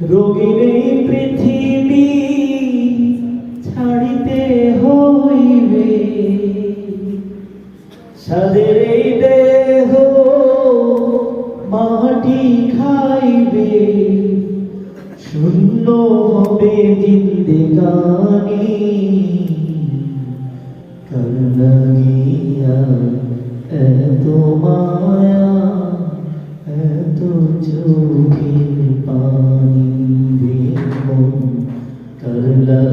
রোগীর এই পৃথিবী ছাড়িতে হইবে। সাদের এই দেহ মাটি খাইবে। শূন্য হবে জিন্দেগানি করলাগিয়া এত মায়া, এত চোখের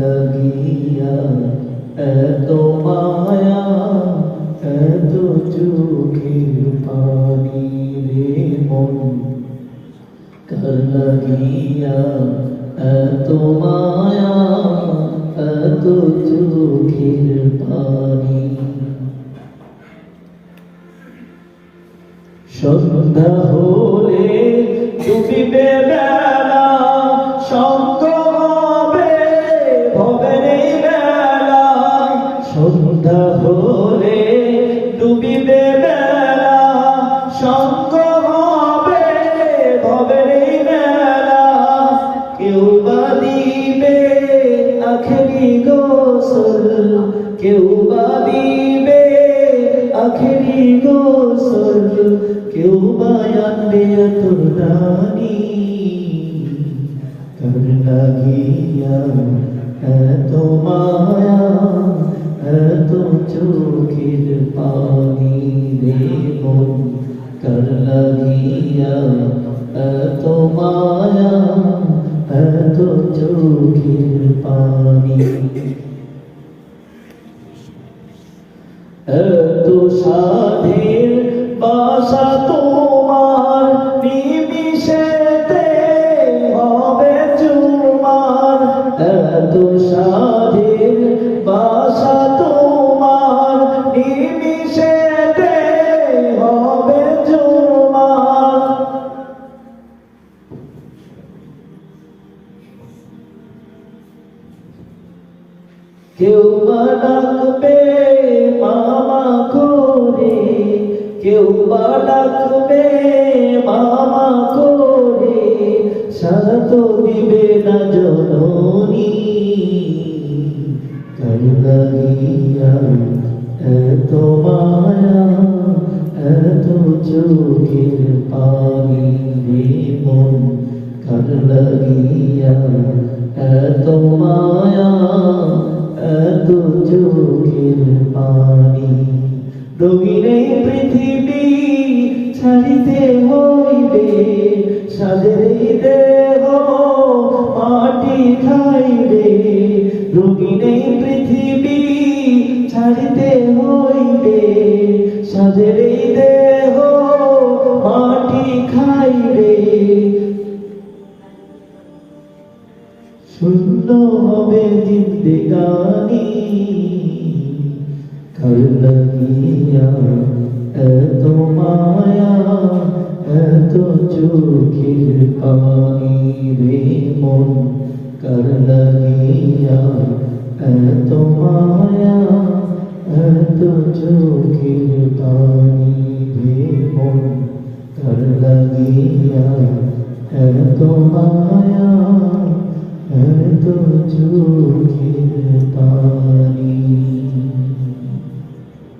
লাগিয়া, এত মায়া, এত চোখের পানি রে মন। কর লাগিয়া, এত মায়া, এত চোখের পানি। সন্ধ্যা হলে ডুবিবে বেলা বা দিবে আখেরি গোসল, কেউ বা আনবে তোর রানী কর লাগিয়া এত মায়া, এত চোখের পানি রে মন। কর লাগিয়া এত মায়া, এত চোখের পানি। সাধের কেউ বা ডাকবে মামা করে কেউ বা ডাকবে মামা করে সারা তো দিবে না জননী। কার লাগিয়া এত মায়া, এত চোখের পানি মন। কার লাগিয়া এত মায়া রঙিন পৃথিবী ছাড়িতে হইবে এই দেহ মাটি খাইবে। রঙিন পৃথিবী ছাড়িতে হইবে লাগিয়া এত মায়া এত চোখের পানি রে মন কর লাগিয়া এত মায়া এত চোখের পানি রে মন কর লাগিয়া এত মায়া এত চোখের পানি